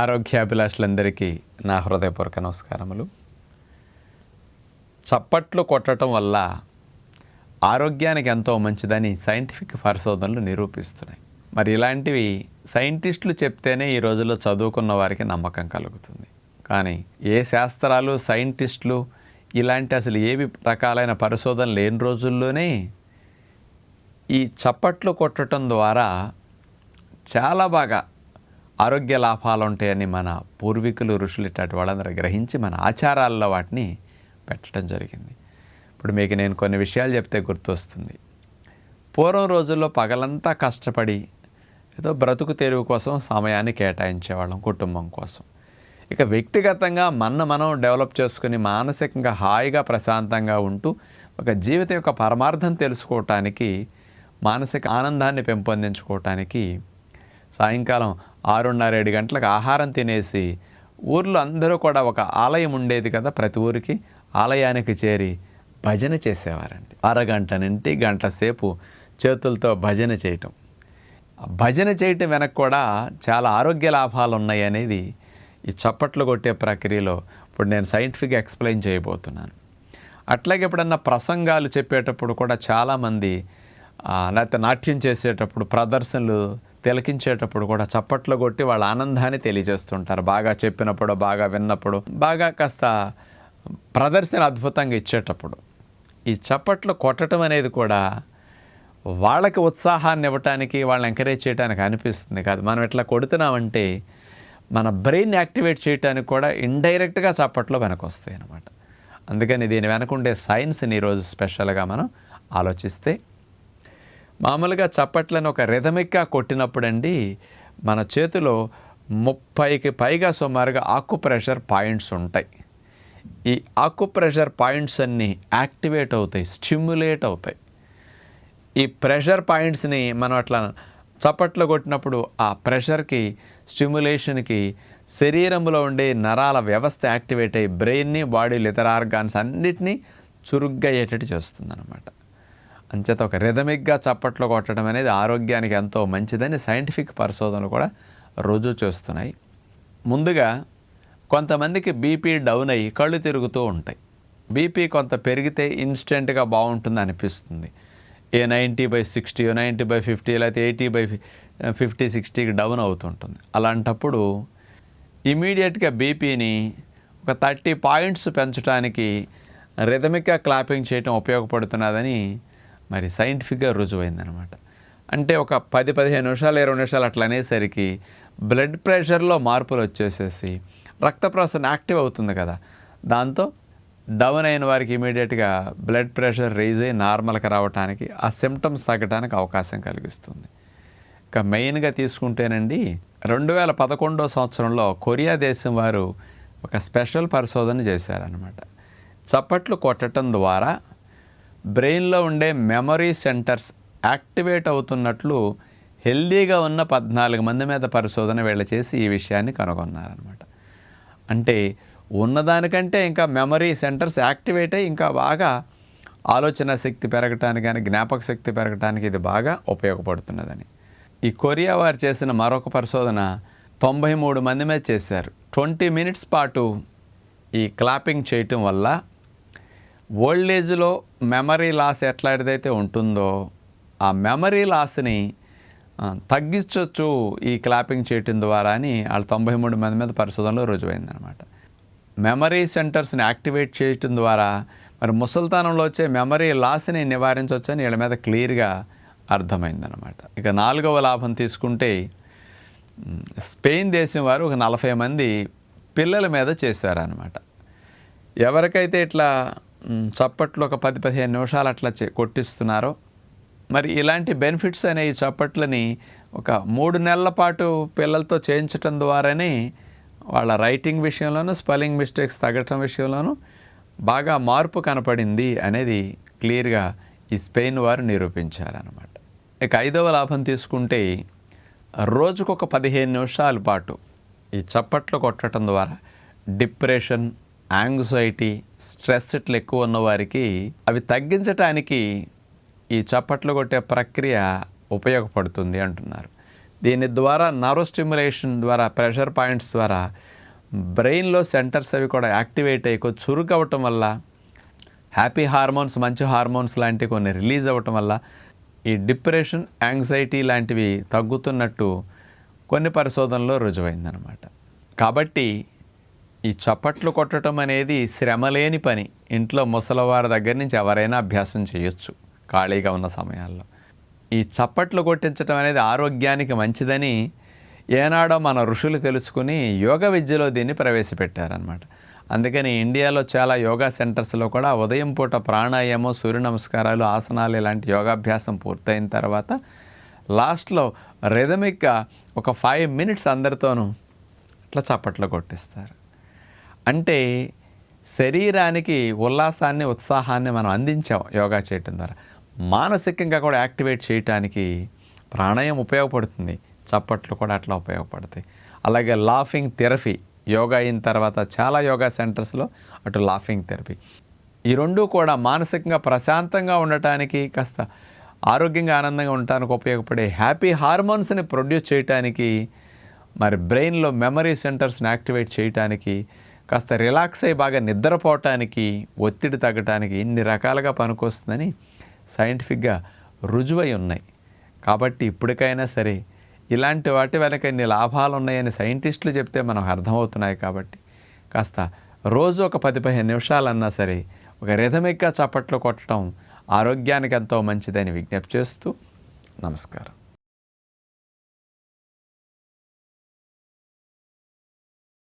ఆరోగ్యాభిలాషులందరికీ నా హృదయపూర్వక నమస్కారములు. చప్పట్లు కొట్టడం వల్ల ఆరోగ్యానికి ఎంతో మంచిదని సైంటిఫిక్ పరిశోధనలు నిరూపిస్తున్నాయి. మరి ఇలాంటివి సైంటిస్టులు చెప్తేనే ఈ రోజుల్లో చదువుకున్న వారికి నమ్మకం కలుగుతుంది. కానీ ఏ శాస్త్రాలు సైంటిస్టులు ఇలాంటి అసలు ఏవి రకాలైన పరిశోధనలు లేని రోజుల్లోనే ఈ చప్పట్లు కొట్టడం ద్వారా చాలా బాగా ఆరోగ్య లాభాలు ఉంటాయని మన పూర్వీకులు ఋషులు ఇట్లాంటి వాళ్ళందరూ గ్రహించి మన ఆచారాల్లో వాటిని పెట్టడం జరిగింది. ఇప్పుడు మీకు నేను కొన్ని విషయాలు చెప్తే గుర్తొస్తుంది. పూర్వం రోజుల్లో పగలంతా కష్టపడి ఏదో బ్రతుకు తెరువు కోసం సమయాన్ని కేటాయించేవాళ్ళం కుటుంబం కోసం. ఇక వ్యక్తిగతంగా మన మనం డెవలప్ చేసుకుని మానసికంగా హాయిగా ప్రశాంతంగా ఉంటూ ఒక జీవితం యొక్క పరమార్థం తెలుసుకోవటానికి మానసిక ఆనందాన్ని పెంపొందించుకోవటానికి సాయంకాలం ఆరున్నర ఏడు గంటలకు ఆహారం తినేసి ఊర్లో అందరూ కూడా ఒక ఆలయం ఉండేది కదా ప్రతి ఊరికి. ఆలయానికి చేరి భజన చేసేవారండి. అరగంట నుండి గంట సేపు చేతులతో భజన చేయటం. భజన చేయటం వెనక కూడా చాలా ఆరోగ్య లాభాలు ఉన్నాయి అనేది ఈ చప్పట్లు కొట్టే ప్రక్రియలో ఇప్పుడు నేను సైంటిఫిక్గా ఎక్స్ప్లెయిన్ చేయబోతున్నాను. అట్లాగే ఎప్పుడన్నా ప్రసంగాలు చెప్పేటప్పుడు కూడా చాలామంది లేకపోతే నాట్యం చేసేటప్పుడు ప్రదర్శనలు తిలకించేటప్పుడు కూడా చప్పట్లు కొట్టి వాళ్ళ ఆనందాన్ని తెలియజేస్తుంటారు. బాగా చెప్పినప్పుడు బాగా విన్నప్పుడు బాగా కాస్త ప్రదర్శన అద్భుతంగా ఇచ్చేటప్పుడు. ఈ చప్పట్లు కొట్టడం అనేది కూడా వాళ్ళకి ఉత్సాహాన్ని ఇవ్వటానికి వాళ్ళని ఎంకరేజ్ చేయడానికి అనిపిస్తుంది కాదు. మనం ఇట్లా కొడుతున్నామంటే మన బ్రెయిన్ యాక్టివేట్ చేయడానికి కూడా ఇండైరెక్ట్గా చప్పట్లో వెనక వస్తాయి అన్నమాట అందుకని దీని వెనకుండే సైన్స్ని ఈరోజు స్పెషల్గా మనం ఆలోచిస్తే మామూలుగా చప్పట్లను ఒక రిథమిక్గా కొట్టినప్పుడండి మన చేతిలో ముప్పైకి పైగా సుమారుగా ఆకు ప్రెషర్ పాయింట్స్ ఉంటాయి. ఈ ఆకు ప్రెషర్ పాయింట్స్ అన్నీ యాక్టివేట్ అవుతాయి స్టిమ్యులేట్ అవుతాయి. ఈ ప్రెషర్ పాయింట్స్ని మనం అట్లా చప్పట్లు కొట్టినప్పుడు ఆ ప్రెషర్కి స్టిమ్యులేషన్కి శరీరంలో ఉండే నరాల వ్యవస్థ యాక్టివేట్ అయ్యి బ్రెయిన్ని బాడీలు ఇతర ఆర్గాన్స్ అన్నిటినీ చురుగ్గా అయ్యేటట్టు చేస్తుంది అనమాట అంచేత ఒక రిథమిక్గా చప్పట్లు కొట్టడం అనేది ఆరోగ్యానికి ఎంతో మంచిదని సైంటిఫిక్ పరిశోధనలు కూడా రుజువు చేస్తున్నాయి. ముందుగా కొంతమందికి బీపీ డౌన్ అయ్యి కళ్ళు తిరుగుతూ ఉంటాయి. బీపీ కొంత పెరిగితే ఇన్స్టెంట్గా బాగుంటుంది అనిపిస్తుంది. ఏ ninety by sixty ninety by fifty లేకపోతే ఎయిటీ బై ఫిఫ్టీ సిక్స్టీకి డౌన్ అవుతుంటుంది. అలాంటప్పుడు ఇమీడియట్గా బీపీని ఒక థర్టీ పాయింట్స్ పెంచడానికి రిథమిక్గా క్లాపింగ్ చేయటం ఉపయోగపడుతున్నదని మరి సైంటిఫిక్గా రుజువైందనమాట అంటే ఒక పది పదిహేను నిమిషాలు ఇరవై నిమిషాలు అట్లా అనేసరికి బ్లడ్ ప్రెషర్లో మార్పులు వచ్చేసేసి రక్త ప్రసరణ యాక్టివ్ అవుతుంది కదా. దాంతో డౌన్ అయిన వారికి ఇమీడియట్గా బ్లడ్ ప్రెషర్ రైజ్ అయ్యి నార్మల్కి రావడానికి ఆ సిమ్టమ్స్ తగ్గడానికి అవకాశం కలిగిస్తుంది. ఇక మెయిన్గా తీసుకుంటేనండి రెండు వేల పదకొండో సంవత్సరంలో కొరియా దేశం వారు ఒక స్పెషల్ పరిశోధన చేశారనమాట చప్పట్లు కొట్టడం ద్వారా బ్రెయిన్లో ఉండే మెమరీ సెంటర్స్ యాక్టివేట్ అవుతున్నట్లు హెల్దీగా ఉన్న పద్నాలుగు మంది మీద పరిశోధన వీళ్ళ చేసి ఈ విషయాన్ని కనుగొన్నారనమాట అంటే ఉన్నదానికంటే ఇంకా మెమరీ సెంటర్స్ యాక్టివేట్ అయ్యి ఇంకా బాగా ఆలోచన శక్తి పెరగటానికి కానీ జ్ఞాపక శక్తి పెరగటానికి ఇది బాగా ఉపయోగపడుతున్నదని. ఈ కొరియా వారు చేసిన మరొక పరిశోధన తొంభై మూడు మంది మీద చేశారు. ట్వంటీ మినిట్స్ పాటు ఈ క్లాపింగ్ చేయటం వల్ల ఓల్డ్ ఏజ్లో మెమరీ లాస్ ఎట్లాంటిదైతే ఉంటుందో ఆ మెమరీ లాస్ని తగ్గించవచ్చు ఈ క్లాపింగ్ చేయటం ద్వారా అని వాళ్ళు తొంభై మూడు మంది మీద పరిశోధనలో రుజువైందనమాట మెమరీ సెంటర్స్ని యాక్టివేట్ చేయటం ద్వారా మరి ముసల్తానంలో వచ్చే మెమరీ లాస్ని నివారించవచ్చని వీళ్ళ మీద క్లియర్గా అర్థమైందనమాట ఇక నాలుగవ లాభం తీసుకుంటే స్పెయిన్ దేశం వారు ఒక నలభై మంది పిల్లల మీద చేశారనమాట ఎవరికైతే ఇట్లా చప్పట్లు ఒక పది పదిహేను నిమిషాలు అట్లా చే కొట్టిస్తున్నారో. మరి ఇలాంటి బెనిఫిట్స్ అనే ఈ చప్పట్లని ఒక మూడు నెలల పాటు పిల్లలతో చేయించటం ద్వారానే వాళ్ళ రైటింగ్ విషయంలోనూ స్పెల్లింగ్ మిస్టేక్స్ తగ్గటం విషయంలోనూ బాగా మార్పు కనపడింది అనేది క్లియర్గా ఈ స్పెయిన్ వారు నిరూపించారనమాట ఇక ఐదవ లాభం తీసుకుంటే రోజుకొక పదిహేను నిమిషాల పాటు ఈ చప్పట్లు కొట్టడం ద్వారా డిప్రెషన్ యాంగ్జైటీ స్ట్రెస్ ఇట్లా ఎక్కువ ఉన్న వారికి అవి తగ్గించటానికి ఈ చప్పట్లు కొట్టే ప్రక్రియ ఉపయోగపడుతుంది అంటున్నారు. దీని ద్వారా నర్వ్ స్టిమ్యులేషన్ ద్వారా ప్రెషర్ పాయింట్స్ ద్వారా బ్రెయిన్లో సెంటర్స్ అవి కూడా యాక్టివేట్ అయ్యి కొంచెం చురుకు అవ్వటం వల్ల హ్యాపీ హార్మోన్స్ మంచి హార్మోన్స్ లాంటివి కొన్ని రిలీజ్ అవ్వటం వల్ల ఈ డిప్రెషన్ యాంగ్జైటీ లాంటివి తగ్గుతున్నట్టు కొన్ని పరిశోధనలో రుజువైందనమాట కాబట్టి ఈ చప్పట్లు కొట్టడం అనేది శ్రమ లేని పని. ఇంట్లో ముసలవారి దగ్గర నుంచి ఎవరైనా అభ్యాసం చేయొచ్చు ఖాళీగా ఉన్న సమయాల్లో. ఈ చప్పట్లు కొట్టించడం అనేది ఆరోగ్యానికి మంచిదని ఏనాడో మన ఋషులు తెలుసుకుని యోగ విద్యలో దీన్ని ప్రవేశపెట్టారనమాట అందుకని ఇండియాలో చాలా యోగా సెంటర్స్లో కూడా ఉదయం పూట ప్రాణాయామం సూర్య నమస్కారాలు ఆసనాలు ఇలాంటి యోగాభ్యాసం పూర్తయిన తర్వాత లాస్ట్లో రిథమిక్గా ఒక ఫైవ్ మినిట్స్ అందరితోనూ అట్లా చప్పట్లు కొట్టిస్తారు. అంటే శరీరానికి ఉల్లాసాన్ని ఉత్సాహాన్ని మనం అందించాం యోగా చేయటం ద్వారా. మానసికంగా కూడా యాక్టివేట్ చేయటానికి ప్రాణాయం ఉపయోగపడుతుంది. చప్పట్లు కూడా అట్లా ఉపయోగపడతాయి. అలాగే లాఫింగ్ థెరపీ యోగా అయిన తర్వాత చాలా యోగా సెంటర్స్లో అటు లాఫింగ్ థెరపీ. ఈ రెండు కూడా మానసికంగా ప్రశాంతంగా ఉండటానికి కాస్త ఆరోగ్యంగా ఆనందంగా ఉండటానికి ఉపయోగపడే హ్యాపీ హార్మోన్స్ని ప్రొడ్యూస్ చేయటానికి మరి బ్రెయిన్లో మెమరీ సెంటర్స్ని యాక్టివేట్ చేయటానికి కాస్త రిలాక్స్ అయ్యి బాగా నిద్రపోవటానికి ఒత్తిడి తగ్గటానికి ఇన్ని రకాలుగా పనికొస్తుందని సైంటిఫిక్గా రుజువై ఉన్నాయి. కాబట్టి ఇప్పటికైనా సరే ఇలాంటి వాటి వెనక ఇన్ని లాభాలు ఉన్నాయని సైంటిస్టులు చెప్తే మనకు అర్థమవుతున్నాయి కాబట్టి కాస్త రోజు ఒక పది పదిహేను నిమిషాలన్నా సరే ఒక రిథమిక్గా చప్పట్లు కొట్టడం ఆరోగ్యానికి ఎంతో మంచిదని విజ్ఞప్తి చేస్తూ నమస్కారం.